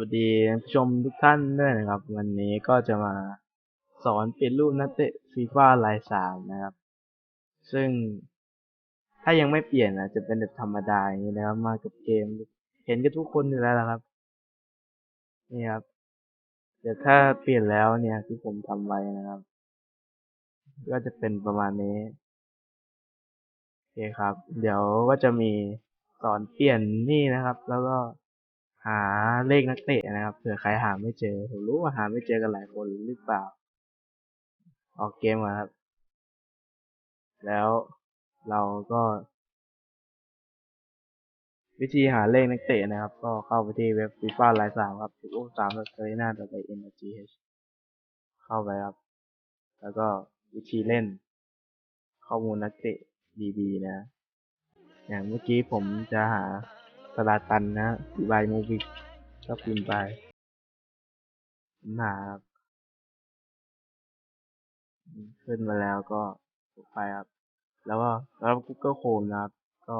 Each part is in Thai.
วัสดีผู้ชมทุกท่านด้วยนะครับ วันนี้ก็จะมาสอนเปลี่ยนรูปนักเตะฟีฟ่าไลน์สามนะครับ ซึ่งถ้ายังไม่เปลี่ยนนะจะเป็นแบบธรรมดาอย่างนี้นะครับ มากับเกม เห็นกันทุกคนอยู่แล้วนะครับ นี่ครับเดี๋ยวถ้าเปลี่ยนแล้วเนี่ยที่ผมทำไว้นะครับ ก็จะเป็นประมาณนี้โอเคครับ เดี๋ยวก็จะมีสอนเปลี่ยนนี่นะครับ แล้วก็ หาเลขนักเตะนะครับเผื่อใครหาไม่เจอ ผมรู้ว่าหาไม่เจอกันหลายคนหรือเปล่า ออกเกมมาครับ แล้วเราก็ วิธีหาเลขนักเตะนะครับ ก็เข้าไปที่เว็บ FIFA ไลน์สามครับโอ้สามแบบเซรีนาดอทเอ็นจีเอชเข้าไปครับ แล้วก็วิธีเล่น ข้อมูลนักเตะดีๆนะ อย่างเมื่อกี้ผมจะหา สลาตันนะอีบายมูวิกก็พิมพ์ไปผมหาขึ้นมาแล้วก็กไปครับ แล้วก็แล้ว Google Chrome นะครับ ก็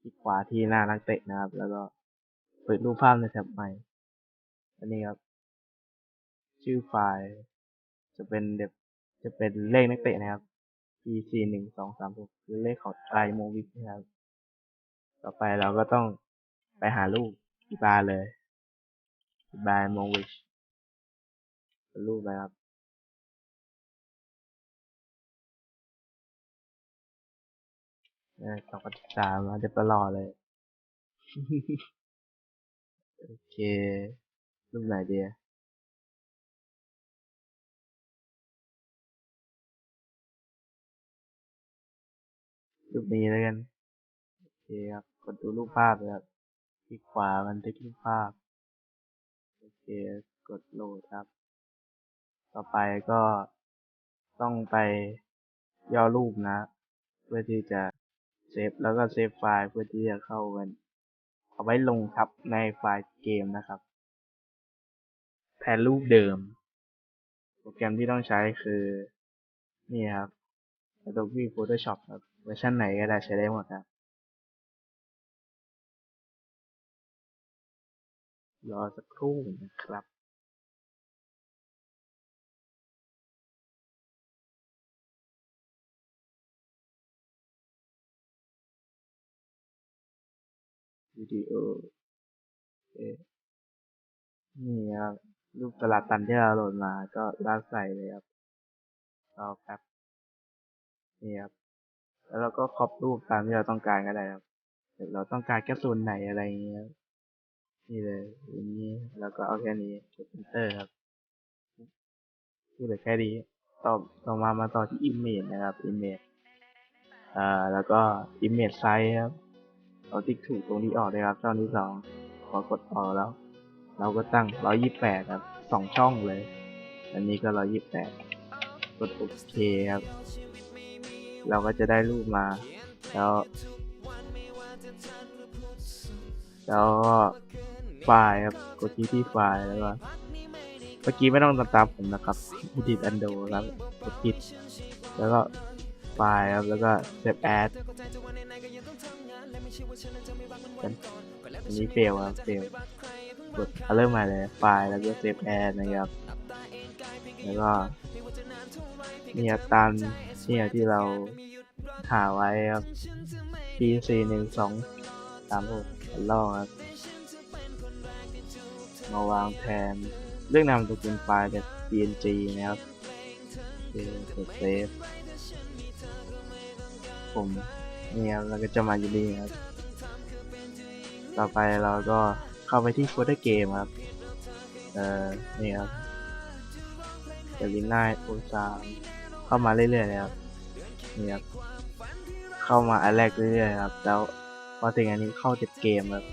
คลิกขวาที่หน้านักเตะนะครับ แล้วก็เปิดรูปภาพในแท็บใหม่ อันนี้ครับ ชื่อไฟล์ จะเป็นเด็บจะเป็นเลขนักเตะนะครับ P 4 1 2 3 6คือเลขของไอโมวิกนะครับ ต่อไปเราก็ต้อง ไปหารูปอีบาเลยอีบาโมวิชเป็นรูปอะไรครับเนี่ยสองพันสามเราจะไปรอเลย โอเครูปไหนดีรูปนี้แล้วกัน โอเคครับกดดูรูปภาพเลยครับ คลิกขวาบันทึกรูปภาพ โอเค กดโหลดครับ ต่อไปก็ต้องไปย่อรูปนะ เพื่อที่จะเซฟแล้วก็เซฟไฟล์เพื่อที่จะเข้ากันเอาไว้ลงทับในไฟล์เกมนะครับแทนรูปเดิม โปรแกรมที่ต้องใช้คือ นี่ครับ Adobe Photoshop ครับ เวอร์ชันไหนก็ได้ใช้ได้หมดครับ รอสักครู่นะครับวิดีโอเอ๊ะนี่ครับรูปสลัดตันที่เราโหลดมาก็ลากใส่เลยครับรอแป๊บนี่ครับ แล้วเราก็ครอปรูปตามที่เราต้องการก็ได้ครับเดี๋ยวเราต้องการแค่ส่วนไหนอะไรอย่างเงี้ย นี่เลยอย่างนี้แล้วก็เอาแค่นี้กด enter ครับที่เหลือแค่นี้ต่อต่อมามาต่อที่ image นะครับ image อ่าแล้วก็ image size ครับเราติ๊กถูกตรงนี้ออกเลยครับช่องที่สองพอกดออกแล้ว เราก็ตั้ง 128 ครับสองช่องเลย อันนี้ก็ 128 กดโอเคครับ เราก็จะได้รูปมา แล้ว แล้วก็ ไฟล์ครับ กดที่ที่ไฟล์แล้วก็เมื่อกี้ไม่ต้องตามตามผมนะครับดิดอันโดครับกดปิดแล้วก็ไฟล์ครับ แล้วก็เซฟแอดอันนี้เฟลครับเฟลกดเริ่มใหม่เลยไฟล์แล้วก็เซฟแอดนะครับ แล้วก็นี่ครับตามเนี่ยที่เราหาไว้ครับ P 4 1 2 3 6ล่อครับ มาวางแทนเรื่องนามตัวเป็นไฟล์แบบ png นะครับเคกดเซฟผมนี่ครับแล้วก็จะมาอยู่นี่ครับ ต่อไปเราก็เข้าไปที่โฟลเดอร์เกมครับ เอ่อ นี่ครับเดลิน่าโอซาเข้ามาเรื่อยๆเลยครับ นี่ครับ เข้ามาอันแรกเรื่อยๆครับ แล้วพอถึงอันนี้เข้าติดเกมครับ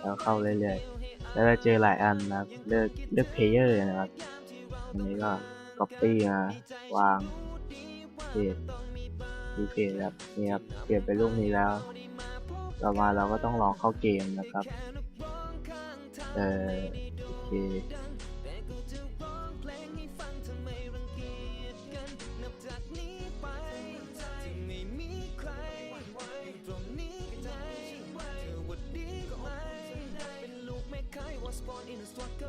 แล้วเข้าเรื่อยๆ แล้วเราเจอหลายอันนะครับ เลือกเลือกเพลเยอร์นะครับอันนี้ก็ copy มาวางเพจดีเพจครับนี่ครับเปลี่ยนเป็นรูปนี้แล้ว ต่อมาเราก็ต้องลองเข้าเกมนะครับ เอ่อโอเค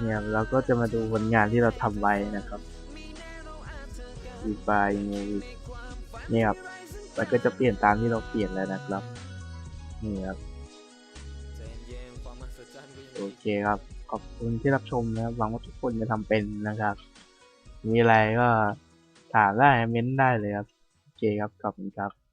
เนี่ยเราก็จะมาดูผลงานที่เราทำไว้นะครับวีไฟงูเนี่ยครับมันก็จะเปลี่ยนตามที่เราเปลี่ยนแล้วนะครับนี่ครับโอเคครับ ขอบคุณที่รับชมนะครับหวังว่าทุกคนจะทำเป็นนะครับ มีอะไรก็ถามได้เม้นได้เลยครับ โอเคครับ ขอบคุณครับ